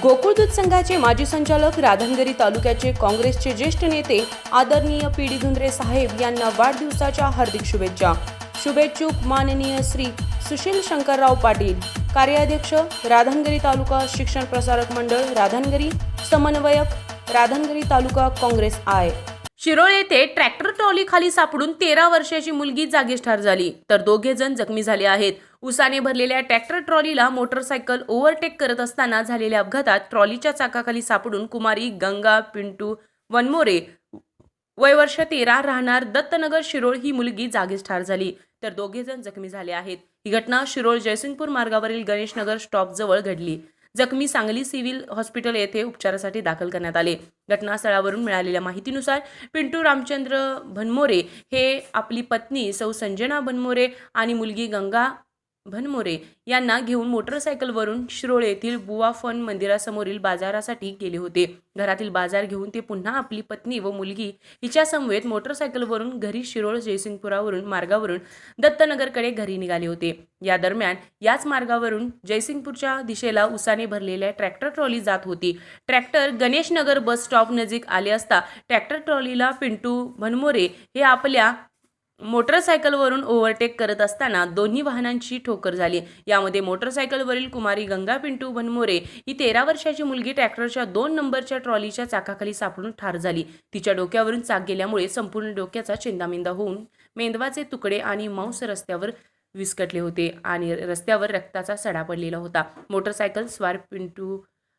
गोकुळ दूध संघाचे माजी संचालक राधनगरी तालुक्याचे काँग्रेसचे ज्येष्ठ नेते आदरणीय पी डी धुंद्रे साहेब यांना वाढदिवसाच्या हार्दिक शुभेच्छा. शुभेच्छुक माननीय श्री सुशील शंकरराव पाटील कार्याध्यक्ष राधनगरी तालुका शिक्षण प्रसारक मंडळ राधनगरी समन्वयक राधनगरी तालुका काँग्रेस आय. शिरोळ येथे ट्रॅक्टर ट्रॉली खाली सापडून तेरा वर्षाची मुलगी जागीच ठार झाली. तर दोघे जण जखमी झाले आहेत. उसाने भरलेल्या ट्रॅक्टर ट्रॉलीला मोटरसायकल ओव्हरटेक करत असताना झालेल्या अपघातात ट्रॉलीच्या चाकाखाली सापडून कुमारी गंगा पिंटू वनमोरे वय वर्ष तेरा राहणार दत्तनगर शिरोळ ही मुलगी जागीच ठार झाली. तर दोघे जण जखमी झाले आहेत. ही घटना शिरोळ जयसिंगपूर मार्गावरील गणेशनगर स्टॉप जवळ घडली. जखमी सांगली सिव्हिल हॉस्पिटल येथे उपचारासाठी दाखल करण्यात आले. घटनास्थळावरून मिळालेल्या माहितीनुसार पिंटू रामचंद्र भनमोरे हे आपली पत्नी सौ संजना भनमोरे आणि मुलगी गंगा भनमोरे यांना घेऊन मोटरसायकलवरून शिरोळ येथील बुवा फन मंदिरासमोरील बाजारासाठी गेले होते. घरातील बाजार घेऊन ते पुन्हा आपली पत्नी व मुलगी हिच्या समवेत मोटरसायकलवरून घरी शिरोळ जयसिंगपुरावरून मार्गावरून दत्तनगरकडे घरी निघाले होते. या दरम्यान याच मार्गावरून जयसिंगपूरच्या दिशेला उसाने भरलेल्या ट्रॅक्टर ट्रॉली जात होती. ट्रॅक्टर गणेशनगर बस स्टॉप नजीक आले असता ट्रॅक्टर ट्रॉलीला पिंटू भनमोरे हे आपल्या मोटरसायकलवरून ओव्हरटेक करत असताना दोन्ही वाहनांची ठोकर झाली. यामध्ये मोटरसायकलवरील कुमारी गंगा पिंटू बनमोरे ही तेरा वर्षाची मुलगी ट्रॅक्टरच्या दोन नंबरच्या ट्रॉलीच्या चाकाखाली सापडून ठार झाली. तिच्या डोक्यावरून चाक गेल्यामुळे संपूर्ण डोक्याचा चिंदामिंदा होऊन मेंदवाचे तुकडे आणि मांस रस्त्यावर विस्कटले होते आणि रस्त्यावर रक्ताचा सडा पडलेला होता. मोटरसायकल स्वार पिंटू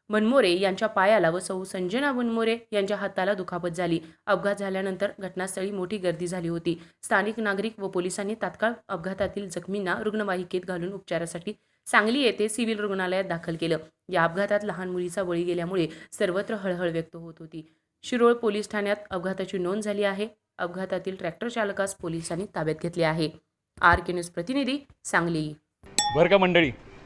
बनमोरे यांच्या पायाला व सौ संजना बनमोरे यांच्या हाताला दुखापत झाली. अपघात झाल्यानंतर घटनास्थळी मोठी गर्दी झाली होती. स्थानिक नागरिक व पोलिसांनी तात्काळ अपघातातील जखमींना रुग्णवाहिकेत घालून उपचारासाठी सांगली येथे सिव्हिल रुग्णालयात दाखल केलं. या अपघातात लहान मुलीचा बळी गेल्यामुळे सर्वत्र हळहळ व्यक्त होत होती. शिरोळ पोलीस ठाण्यात अपघाताची नोंद झाली आहे. अपघातातील ट्रॅक्टर चालकास पोलिसांनी ताब्यात घेतले आहे. आर के न्यूज प्रतिनिधी सांगली. बरं का मंडळी